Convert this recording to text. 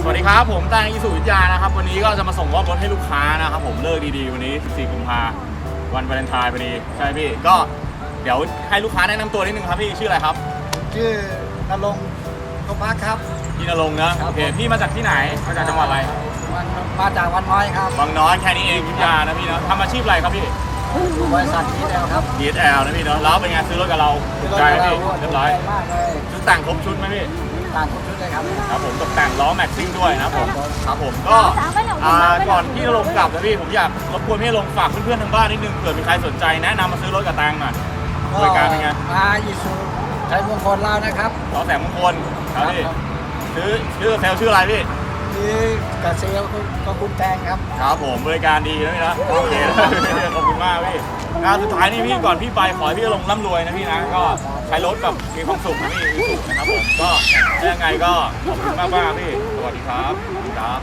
สวัสดีครับ ผมแตงอิสุวิทยานะครับ วันนี้ก็จะมาส่งมอบรถให้ลูกค้านะครับ ผมเลิกดีๆ วันนี้ 14 กุมภาวันวาเลนไทน์พอดีใช่พี่ ก็เดี๋ยวให้ลูกค้าแนะนำตัวนิดนึงครับพี่ชื่ออะไรครับ ชื่อนรงค์กพักครับ พี่นรงค์นะโอเคพี่มาจากที่ไหนมาจากจังหวัดอะไรวันมาจากวันน้อยครับบางน้อยแค่นี้เองวิทยานะพี่เนาะทำอาชีพอะไรครับพี่ อยู่บริษัทนี้แล้วครับ DSL นะพี่เนาะแล้วเป็นไงซื้อรถกับเราถูกใจไหมพี่เรียบร้อยใจมากเลยชุดแต่งครบชุดไหมพี่ ต่างทุกชุดเลยครับครับผมตกแต่งล้อแม็กซิ่งด้วยนะครับผมครับผมก็อ่าก่อนที่จะลงกลับนะพี่ผมอยากรบกวนพี่ลงฝากเพื่อนๆทางบ้านนิดนึงเผื่อมีใครสนใจแนะนำมาซื้อรถกับแตงหน่อยบริการเป็นไงมาอิสุชัยมงคลเรานะครับล้อแสงมงคลครับพี่ซื้อชื่อเซลชื่ออะไรพี่นี่กระเซลก็คุณแตงครับครับผมบริการดีนะพี่นะโอเคขอบคุณมากพี่ งาสุดท้ายนี่พี่ก่อนพี่ไปขอให้พี่ลงร่ำรวยนะพี่นะ ก็ใช้รถแบบมีความสุขนะพี่มีสุขนะครับผมก็ถ้ยังไงก็ขอบคุณมากๆพี่ สวัสดีครับ ครับ